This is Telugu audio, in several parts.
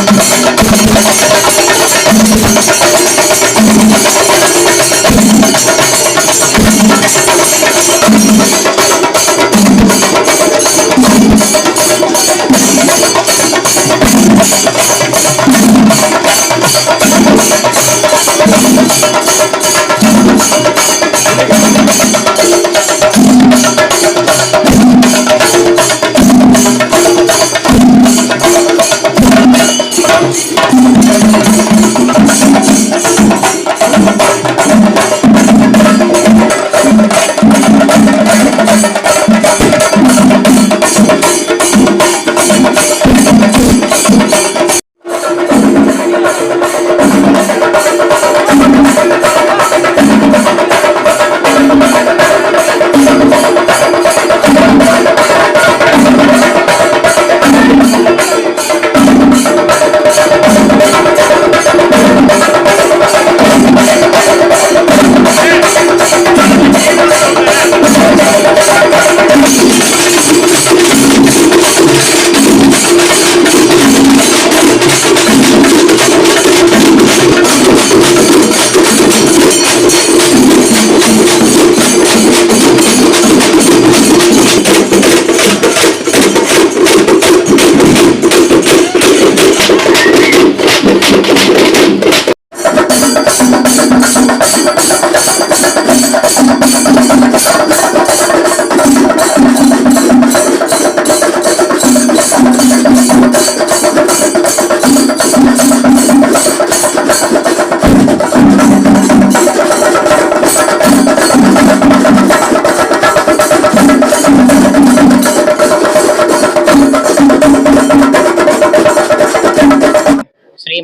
శ్రీ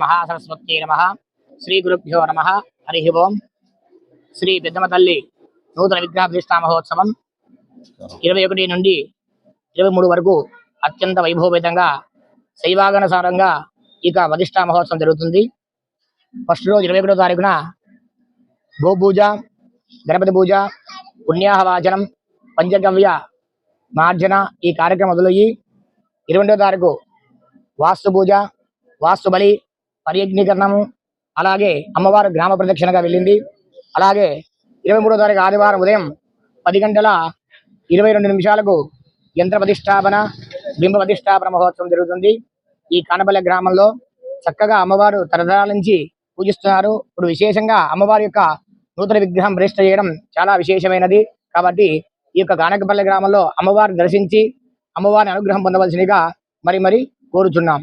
మహాసరస్వత్యై నమ. శ్రీ గురుభ్యో నమ. హరి ఓం. శ్రీ పెద్దమ్మ తల్లి నూతన విగ్రహ మహోత్సవం ఇరవై ఒకటి నుండి ఇరవై మూడు వరకు అత్యంత వైభవపేతంగా శైవాగనసారంగా ఇక వధిష్ఠా మహోత్సవం జరుగుతుంది. ఫస్ట్ రోజు ఇరవై ఒకటో తారీఖున గోపూజ గణపతి పూజ పుణ్యాహవాచనం పంచగవ్య మార్జన ఈ కార్యక్రమం మొదలయ్యి ఇరవై రెండో తారీఖు వాస్తు పూజ వాస్తు బలి పర్యజ్ఞీకరణము అలాగే అమ్మవారు గ్రామ ప్రదక్షిణగా వెళ్ళింది. అలాగే ఇరవై మూడో తారీఖు ఆదివారం ఉదయం పది గంటల ఇరవై రెండు నిమిషాలకు యంత్ర ప్రతిష్టాపన బింబ ప్రతిష్టాపన మహోత్సవం జరుగుతుంది. ఈ కానపల్లె గ్రామంలో చక్కగా అమ్మవారు తరతరాల నుంచి పూజిస్తున్నారు. ఇప్పుడు విశేషంగా అమ్మవారి యొక్క నూతన విగ్రహం ప్రతిష్ట చేయడం చాలా విశేషమైనది. కాబట్టి ఈ యొక్క కానకపల్లె గ్రామంలో అమ్మవారిని దర్శించి అమ్మవారి అనుగ్రహం పొందవలసిందిగా మరి మరి కోరుచున్నాం.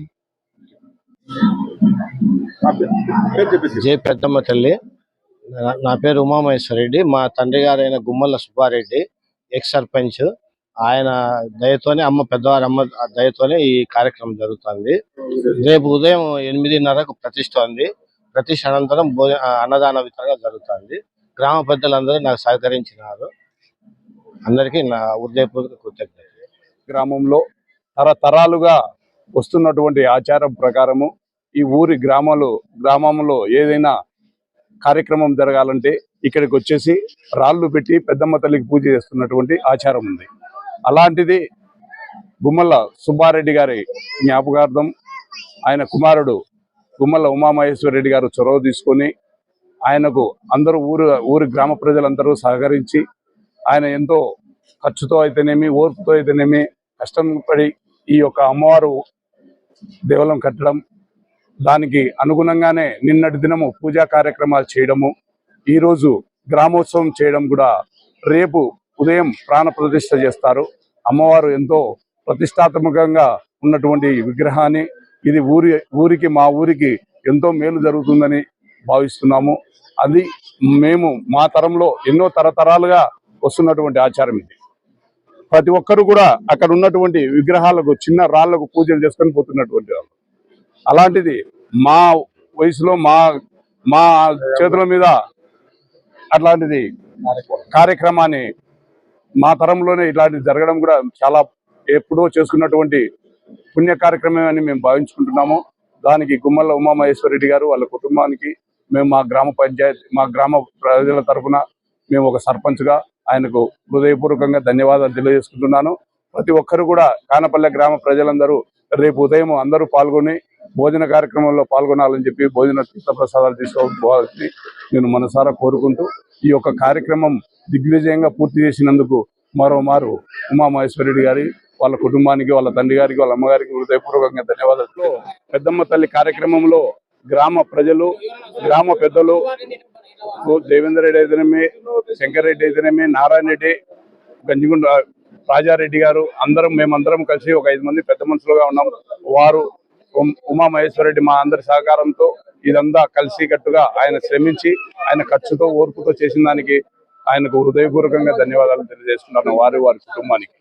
జై పెద్దమ్మ తల్లి. నా- పేరు ఉమామహేశ్వర రెడ్డి. మా తండ్రి గారైన గుమ్మల సుబ్బారెడ్డి ఎక్స్ సర్పంచ్. ఆయన దయతోనే అమ్మ పెద్దవారి అమ్మ దయతోనే ఈ కార్యక్రమం జరుగుతుంది. రేపు ఉదయం ఎనిమిదిన్నరకు ప్రతిష్ట ఉంది. ప్రతిష్ట అనంతరం అన్నదాన వితరణ జరుగుతుంది. గ్రామ పెద్దలందరూ నాకు సహకరించినారు. అందరికీ నా హృదయపూర్వక కృతజ్ఞతలు. గ్రామంలో తరతరాలుగా వస్తున్నటువంటి ఆచారం ప్రకారము ఈ ఊరి గ్రామాలు గ్రామంలో ఏదైనా కార్యక్రమం జరగాలంటే ఇక్కడికి వచ్చేసి రాళ్ళు పెట్టి పెద్దమ్మ తల్లికి పూజ చేస్తున్నటువంటి ఆచారం ఉంది. అలాంటిది గుమ్మల సుబ్బారెడ్డి గారి జ్ఞాపకార్థం ఆయన కుమారుడు గుమ్మల ఉమామహేశ్వరరెడ్డి గారు చొరవ తీసుకొని ఆయనకు అందరూ ఊరు ఊరి గ్రామ ప్రజలందరూ సహకరించి ఆయన ఎంతో ఖర్చుతో అయితేనేమి ఓర్పుతో అయితేనేమి కష్టం పడి ఈ యొక్క అమ్మవారు దేవాలయం కట్టడం దానికి అనుగుణంగానే నిన్నటి దినము పూజా కార్యక్రమాలు చేయడము ఈరోజు గ్రామోత్సవం చేయడం కూడా రేపు ఉదయం ప్రాణ ప్రతిష్ఠ చేస్తారు. అమ్మవారు ఎంతో ప్రతిష్టాత్మకంగా ఉన్నటువంటి విగ్రహాన్ని ఇది ఊరి ఊరికి మా ఊరికి ఎంతో మేలు జరుగుతుందని భావిస్తున్నాము. అది మేము మా తరంలో ఎన్నో తరతరాలుగా వస్తున్నటువంటి ఆచారం ఇది. ప్రతి ఒక్కరు కూడా అక్కడ ఉన్నటువంటి విగ్రహాలకు చిన్న రాళ్ళకు పూజలు చేసుకొని పోతున్నటువంటి వాళ్ళు. అలాంటిది మా వయసులో మా మా చేతుల మీద అట్లాంటిది కార్యక్రమాన్ని మా తరంలోనే ఇట్లాంటిది జరగడం కూడా చాలా ఎప్పుడో చేసుకున్నటువంటి పుణ్య కార్యక్రమం అని మేము భావించుకుంటున్నాము. దానికి గుమ్మల ఉమామహేశ్వరరెడ్డి గారు వాళ్ళ కుటుంబానికి మేము మా గ్రామ పంచాయతీ మా గ్రామ ప్రజల తరఫున మేము ఒక సర్పంచ్గా ఆయనకు హృదయపూర్వకంగా ధన్యవాదాలు తెలియజేసుకుంటున్నాను. ప్రతి ఒక్కరు కూడా కానపల్లె గ్రామ ప్రజలందరూ రేపు ఉదయం అందరూ పాల్గొని భోజన కార్యక్రమంలో పాల్గొనాలని చెప్పి భోజన తీర్థ ప్రసాదాలు తీసుకోవాలని నేను మనసారా కోరుకుంటూ ఈ యొక్క కార్యక్రమం దిగ్విజయంగా పూర్తి చేసినందుకు మరోమారు ఉమామహేశ్వరుడి గారి వాళ్ళ కుటుంబానికి వాళ్ళ తండ్రి గారికి వాళ్ళ అమ్మగారికి హృదయపూర్వకంగా ధన్యవాదాలు. పెద్దమ్మ తల్లి కార్యక్రమంలో గ్రామ ప్రజలు గ్రామ పెద్దలు దేవేందర్ రెడ్డి అయితేనేమి శంకర్ రెడ్డి అయితేనేమి నారాయణ రెడ్డి గంజిగుండ రాజారెడ్డి గారు అందరం మేమందరం కలిసి ఒక ఐదు మంది పెద్ద మనుషులుగా ఉన్నాం వారు ఉమామహేశ్వరరెడ్డి మా అందరి సహకారంతో ఇదంతా కలిసి కట్టుగా ఆయన శ్రమించి ఆయన ఖర్చుతో ఓర్పుతో చేసిన దానికి ఆయనకు హృదయపూర్వకంగా ధన్యవాదాలు తెలియజేస్తున్నాను వారి వారి కుటుంబానికి.